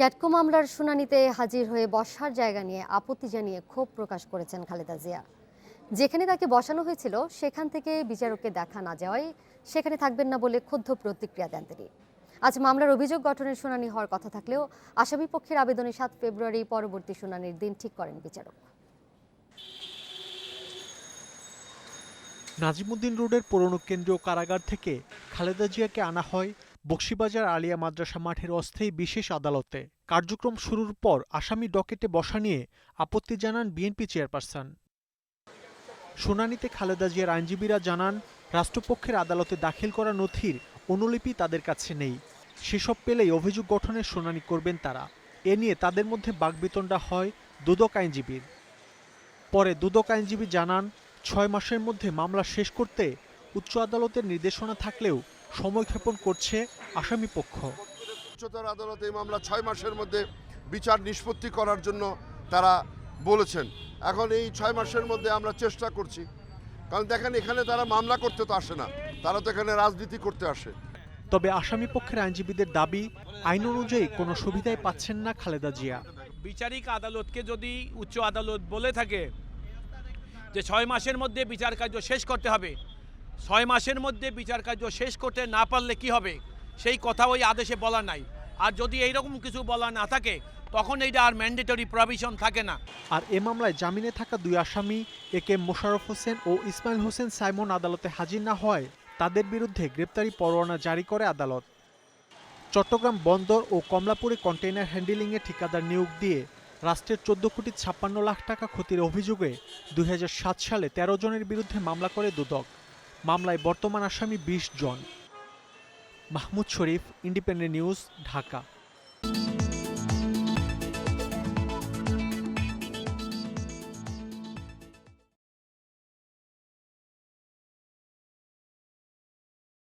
গ্যাটকো মামলার শুনানিতে হাজির হয়ে বসার জায়গা নিয়ে আপত্তি জানিয়ে ক্ষোভ প্রকাশ করেছেন খালেদা জিয়া। যেখানে তাকে বসানো হয়েছিল, সেখান থেকে বিচারককে দেখা না যাওয়ায় সেখানে থাকবেন না বলে ক্ষুব্ধ প্রতিক্রিয়া দেন তিনি। আজ মামলার অভিযোগ গঠনের শুনানি হওয়ার কথা থাকলেও আসামি পক্ষের আবেদনে সাত ফেব্রুয়ারি পরবর্তী শুনানির দিন ঠিক করেন বিচারক। নাজিমুদ্দিন রোডের পুরনো কেন্দ্রীয় কারাগার থেকে খালেদা জিয়াকে আনা হয় বক্সিবাজার আলিয়া মাদ্রাসা মাঠের অস্থায়ী বিশেষ আদালতে কার্যক্রম শুরুর পর আসামি ডকেটে বসা নিয়ে আপত্তি জানান বিএনপি চেয়ারপারসন। শুনানিতে খালেদা জিয়ার আইনজীবীরা জানান, রাষ্ট্রপক্ষের আদালতে দাখিল করা নথির অনুলিপি তাদের কাছে নেই। সেসব পেলেই অভিযোগ গঠনের শুনানি করবেন তারা। এ নিয়ে তাদের মধ্যে বাগবিতণ্ডা হয় দুদক আইনজীবীর। পরে দুদক আইনজীবী জানান, ছয় মাসের মধ্যে মামলা শেষ করতে উচ্চ আদালতের নির্দেশনা থাকলেও সময়ক্ষেপণ করছে আসামি পক্ষ। উচ্চতর আদালতে এই মামলা ছয় মাসের মধ্যে বিচার নিষ্পত্তি করার জন্য তারা বলেছেন। এখন এই ছয় মাসের মধ্যে আমরা চেষ্টা করছি। কারণ দেখেন এখানে তারা মামলা করতে তো আসে না। তারা তো এখানে রাজনীতি করতে আসে। তবে আসামি পক্ষের আইনজীবীদের দাবি আইন অনুযায়ী কোনো সুবিধাই পাচ্ছেন না খালেদা জিয়া। বিচারিক আদালতকে যদি উচ্চ আদালত বলে থাকে যে ছয় মাসের মধ্যে বিচার কার্য শেষ করতে হবে ছয় মাসের মধ্যে বিচার কার্য শেষ করতে না পারলে কি হবে? সেই কথা ওই আদেশে বলা নাই। আর যদি এইরকম কিছু বলা না থাকে, তখন এইটা আর ম্যান্ডেটরি প্রভিশন থাকে না। আর এ মামলায় জামিনে থাকা দুই আসামি, এ কে মোশাররফ হোসেন ও ইসমাইল হোসেন সাইমন আদালতে হাজির না হয়, তাদের বিরুদ্ধে গ্রেপ্তারি পরোয়ানা জারি করে আদালত। চট্টগ্রাম বন্দর ও কমলাপুরে কন্টেইনার হ্যান্ডেলিংয়ে ঠিকাদার নিয়োগ দিয়ে রাষ্ট্রের চোদ্দ কোটি ছাপ্পান্ন লাখ টাকা ক্ষতির অভিযোগে দুই হাজার সাত সালে ১৩ জনের বিরুদ্ধে মামলা করে দুদক। মামলায় বর্তমান আসামি ২০ জন। Mahmud Sharif Independent News Dhaka.